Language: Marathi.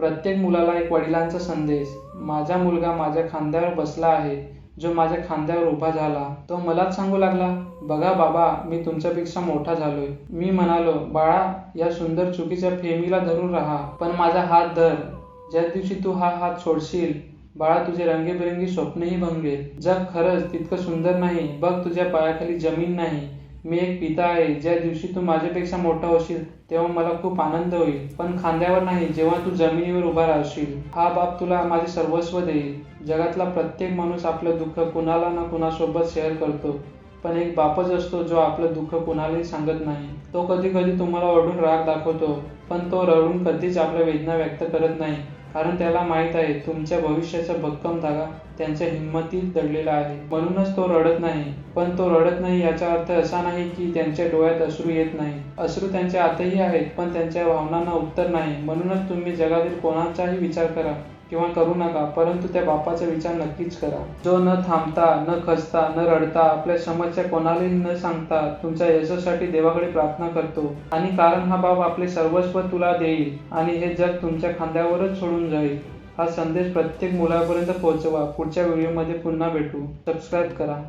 प्रत्येक मुलाला एक वडिलांचा संदेश. माझा मुलगा माझ्या खांद्यावर बसला आहे. जो माझ्या खांद्यावर उभा झाला तो मलाच सांगू लागला बघा बाबा मी तुमच्यापेक्षा मोठा झालोय. मी म्हणालो बाळा या सुंदर चुकीच्या फेमीला धरून राहा पण माझा हात धर. ज्या दिवशी तू हा हात सोडशील बाळा तुझे रंगीबेरंगी स्वप्नही भंगेल. जग खरंच तितकं सुंदर नाही. बघ तुझ्या पायाखाली जमीन नाही. मी एक पिता आहे ज्या दिवशी तू माझ्यापेक्षा मोठा होशील तेव्हा मला खूप आनंद होईल. पण खांद्यावर नाही जेव्हा तू जमिनीवर उभा राहशील. हा बाप तुला माझे सर्वस्व देईल. जगातला प्रत्येक माणूस आपलं दुःख कुणाला ना कुणासोबत शेअर करतो. पण एक बापच असतो जो आपलं दुःख कुणालाही सांगत नाही. तो कधी कधी तुम्हाला ओढून राग दाखवतो पण तो रडून कधीच आपल्या वेदना व्यक्त करत नाही. कारण त्याला माहीत आहे तुमच्या भविष्याचा भक्कम धागा त्यांच्या हिंमतीत दडलेला आहे. म्हणूनच तो रडत नाही पण तो रडत नाही याचा अर्थ असा नाही की त्यांच्या डोळ्यात अश्रू येत नाही. अश्रू त्यांच्या आतही आहेत पण त्यांच्या भावनांना उत्तर नाही. म्हणूनच तुम्ही जगातील कोणाचाही विचार करा किंवा करू नका परंतु त्या बापाचा विचार नक्कीच करा. जो न थांबता न खचता न रडता आपल्या समस्या कोणालाही न सांगता तुमच्या यशासाठी देवाकडे प्रार्थना करतो. आणि कारण हा बाप आपले सर्वस्व तुला देईल आणि हे जग तुमच्या खांद्यावरच सोडून जाईल. हा संदेश प्रत्येक मुलापर्यंत पोहोचवा. पुढच्या व्हिडिओमध्ये पुन्हा भेटू. सबस्क्राईब करा.